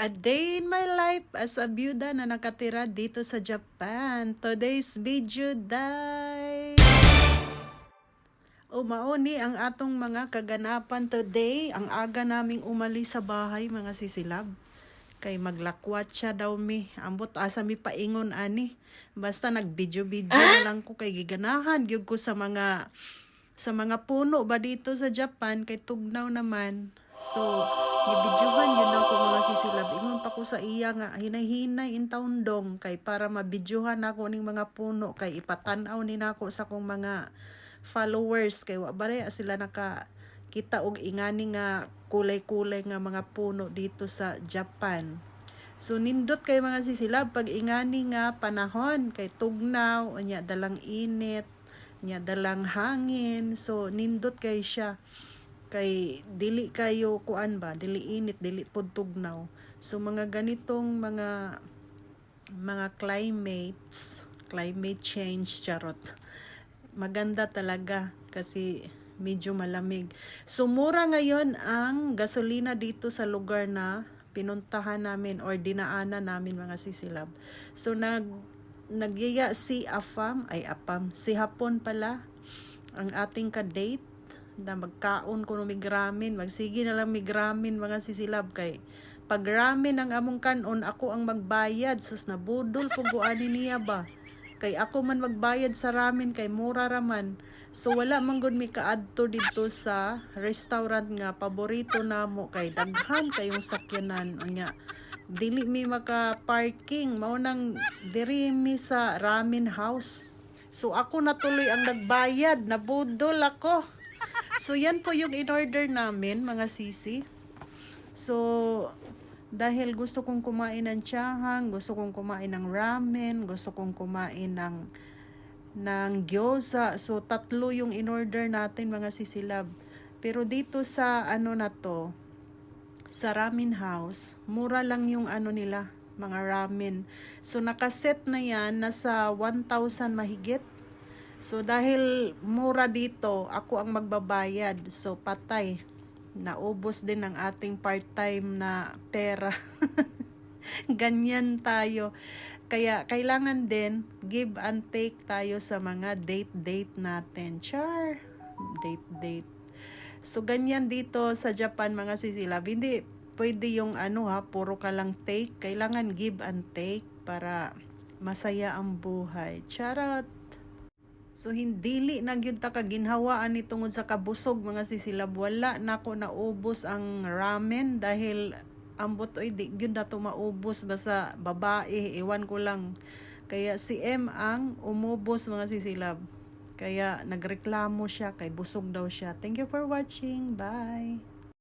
A day in my life as a byuda na nakatira dito sa Japan. Today's video day. Umauni ang atong mga kaganapan today. Ang aga naming umalis sa bahay mga sisilab. Kay maglakwat siya daw mi. Ambot asa mi paingon ani. Basta nag-video-video na lang ko kay giganahan. Gyud ko sa mga sa mga puno ba dito sa Japan kay tugnaw naman. So, gibidyohan yun ako mga sisilab. Ingon pa ko sa iya nga hinay-hinay in taundong kay para mabidyohan ako ning mga puno kay ipatanaw ni nako sa kong mga followers kay wa bare sila naka kita og ingani nga kulay-kulay nga mga puno dito sa Japan. So nindot kay mga sisilab pag ingani nga panahon kay tugnaw unya dalang init nya dalang hangin so nindot kay siya kay dili kayo kuan ba? Dili init dili pod tugnaw so mga ganitong mga mga climates climate change charot. Maganda talaga kasi medyo malamig. So mura ngayon ang gasolina dito sa lugar na pinuntahan namin or dinaanan namin mga sisilab. So nag nagyaya si Afam, ay Apam, si Hapon pala, ang ating ka-date, na magkaon ko ng migramin, magsige na lang migramin mga sisilab. Kay pag ramen ang among kanon, ako ang magbayad, sus nabudol po guani niya ba? Kay ako man magbayad sa ramen, kay mura raman. So wala man gud mi kaadto dito sa restaurant nga paborito namo. Kay daghan kayong sakyanan unya dili mi maka parking mao nang diri mi sa ramen house. So ako natuloy ang nagbayad. Nabudol ako so yan po yung in order namin mga sisi so dahil gusto kong kumain ng tiyahang, gusto kong kumain ng ramen, gusto kong kumain ng ng gyoza. So tatlo yung in order natin mga sisilab. Pero dito sa ano na to, sa ramen house, mura lang yung ano nila, mga ramen. So nakaset na yan, nasa 1,000 mahigit. So dahil mura dito, ako ang magbabayad. So patay. Naubos din ang ating part-time na pera. Ganyan tayo. Kaya kailangan din give and take tayo sa mga date-date natin. Char! Date-date. So, ganyan dito sa Japan, mga sisilab. Hindi pwede yung ano ha, puro ka lang take. Kailangan give and take para masaya ang buhay. Charot! So, hindi li na gyud ta ka ginhawaan ni tungod sa kabusog, mga sisilab. Wala na ko naubos ang ramen dahil ambot oy di gyud na to maubos basta babae, iwan ko lang. Kaya si M ang umubos mga sisilab. Kaya nagreklamo siya kay busog daw siya. Thank you for watching. Bye.